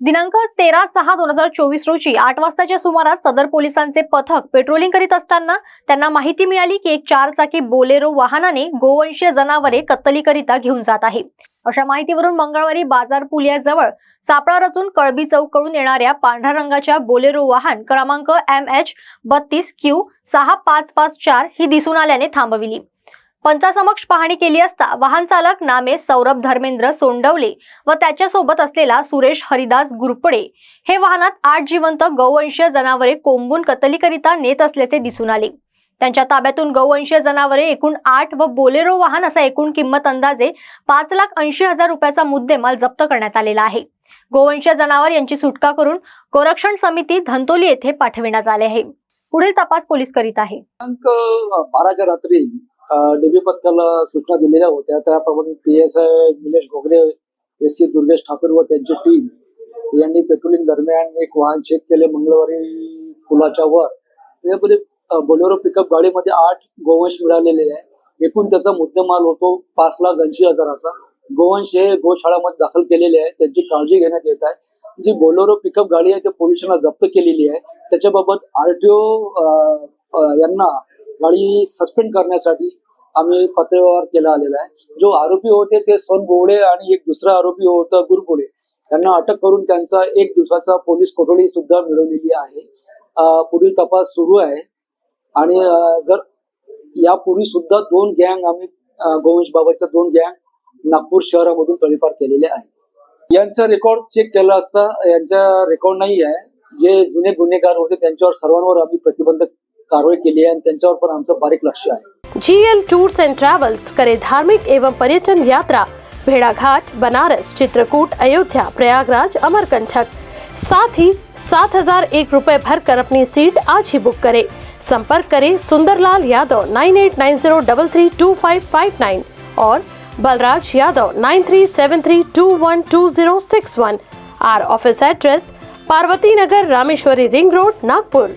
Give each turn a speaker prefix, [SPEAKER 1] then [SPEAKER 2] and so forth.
[SPEAKER 1] दिनांक तेरा सहा दोन हजार चोवीस रोजी आठ वाजताच्या सुमारास सदर पोलिसांचे पथक पेट्रोलिंग करीत असताना त्यांना माहिती मिळाली की एक चारचाकी बोलेरो वाहनाने गोवंशीय जनावरे कत्तलीकरिता घेऊन जात आहे. अशा माहितीवरून मंगळवारी बाजार पुलियाजवळ सापळा रचून कळबी चौकडून येणाऱ्या पांढऱ्या रंगाच्या बोलेरो वाहन क्रमांक एम एच बत्तीस क्यू सहा पाच पाच चार ही दिसून आल्याने थांबविली. पंचासमक्ष पाहणी केली असता वाहन चालक नामे सौरभ धर्मेंद्र सोंडवले व त्याच्यासोबत असलेला सुरेश हरिदास गुरपडे. हे वाहनात आठ जिवंत गौवंशीय जनावरे कोंबून कतलीकरिता नेत असल्याचे दिसून आले. त्यांच्या ताब्यातून गौवंशीय जनावरे एकूण आठ व बोलेरो वाहन असा एकूण किंमत अंदाजे पाच लाख ऐंशी हजार रुपयाचा मुद्देमाल जप्त करण्यात आलेला आहे. गोवंशीय जनावर यांची सुटका करून गोरक्षण समिती धंतोली येथे पाठविण्यात आले आहे. पुढील तपास पोलीस करीत आहे.
[SPEAKER 2] बाराच्या रात्री डीबी पथकाला सूचना दिलेल्या होत्या. त्याप्रमाणे P S I Nilesh Ghogare S. C. Durgesh Thakur व त्यांची टीम यांनी पेट्रोलिंग दरम्यान एक वाहन चेक केले. मंगळवारी पुलाच्या वर. त्याच्यामध्ये बोलेरो पिकअप गाडीमध्ये आठ गोवंश मिळालेले आहे. एकूण त्याचा मुद्देमाल होतो पाच लाख ऐंशी हजाराचा. गोवंश हे गोशाळामध्ये दाखल केलेले आहे. त्यांची काळजी घेण्यात येत आहे. जी बोलेरो पिकअप गाडी आहे ते पोलिसांना जप्त केलेली आहे. त्याच्याबाबत आरटीओ यांना गाडी सस्पेंड करण्यासाठी आम्ही पत्रव्यवहार केला आलेला आहे. जो आरोपी होते ते सोन बोवडे आणि एक दुसरा आरोपी होता गुरगुडे यांना अटक करून त्यांचा एक दिवसाचा पोलीस कोठडी सुद्धा मिळवलेली आहे. पुढील तपास सुरू आहे. आणि जर यापूर्वी सुद्धा दोन गँग आम्ही गोवंश बाबाच्या दोन गँग नागपूर शहरामधून तळीपार केलेले आहे यांचा रेकॉर्ड चेक केला असता यांचा रेकॉर्ड नाही आहे. जे जुने गुन्हेगार होते त्यांच्यावर सर्वांवर आम्ही प्रतिबंधक कारवाई केली आहे आणि त्यांच्यावर पण आमचं बारीक लक्ष आहे.
[SPEAKER 3] जीएल टूर्स एंड ट्रैवल्स करे धार्मिक एवं पर्यटन यात्रा, भेड़ाघाट, बनारस, चित्रकूट, अयोध्या, प्रयागराज, अमरकंठक। साथ ही सात हज़ार एक रुपए भर कर अपनी सीट आज ही बुक करें। संपर्क करें Sundarlal Yadav nine eight nine zero double three two five five nine और Balraj Yadav nine three seven three two one two zero six one. Our office address, Parvati Nagar, Rameshwari ring road, Nagpur.